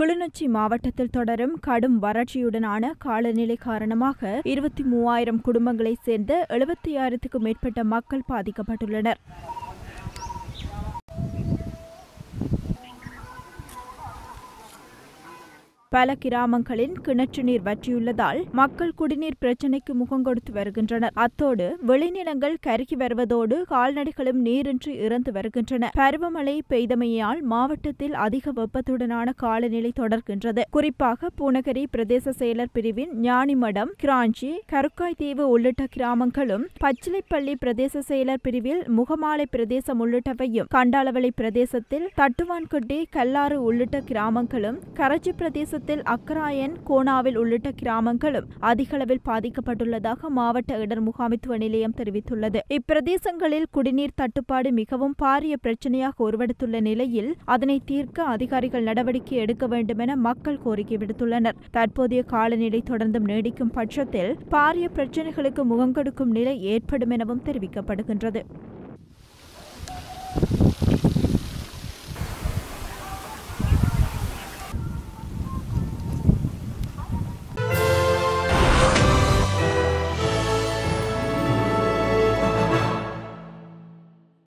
கிளிநொச்சி மாவட்டத்தில் தொடரும் கடும் வறட்சியுடனான காலநிலை காரணமாக இருபத்தி மூவாயிரம் குடும்பங்களைச் சேர்ந்த எழுபத்தி ஆயிரத்துக்கும் மேற்பட்ட மக்கள் பாதிக்கப்பட்டுள்ளனர். பல கிராமங்களின் கிணற்று நீர் வற்றியுள்ளதால் மக்கள் குடிநீர் பிரச்சினைக்கு முகம் கொடுத்து வருகின்றனர். அத்தோடு விளைநிலங்கள் கருகி வருவதோடு கால்நடைகளும் நீரின்றி இறந்து வருகின்றன. பருவமழை பெய்தமையால் மாவட்டத்தில் அதிக வெப்பத்துடனான காலநிலை தொடர்கின்றது. குறிப்பாக பூனகரி பிரதேச செயலர் பிரிவின் ஞானிமடம் கிராஞ்சி கருக்காய் தீவு உள்ளிட்ட கிராமங்களும் பச்சிலைப்பள்ளி பிரதேச செயலர் பிரிவில் முகமாலை பிரதேசம் உள்ளிட்டவையும் கண்டாளவளை பிரதேசத்தில் தட்டுவான்குட்டி கல்லாறு உள்ளிட்ட கிராமங்களும் கரச்சி பிரதேச மாவட்டத்தில் அக்கராயன் கோனாவில் உள்ளிட்ட கிராமங்களும் அதிகளவில் பாதிக்கப்பட்டுள்ளதாக மாவட்ட இடர் முகாமித்துவ நிலையம் தெரிவித்துள்ளது. இப்பிரதேசங்களில் குடிநீர் தட்டுப்பாடு மிகவும் பாரிய பிரச்சனையாக உருவெடுத்துள்ள நிலையில் அதனை தீர்க்க அதிகாரிகள் நடவடிக்கை எடுக்க வேண்டும் என மக்கள் கோரிக்கை விடுத்துள்ளனர். தற்போதைய காலநிலை தொடர்ந்தும் நீடிக்கும் பட்சத்தில் பாரிய பிரச்சனைகளுக்கு முகங்கொடுக்கும் நிலை ஏற்படும் எனவும் தெரிவிக்கப்படுகின்றது.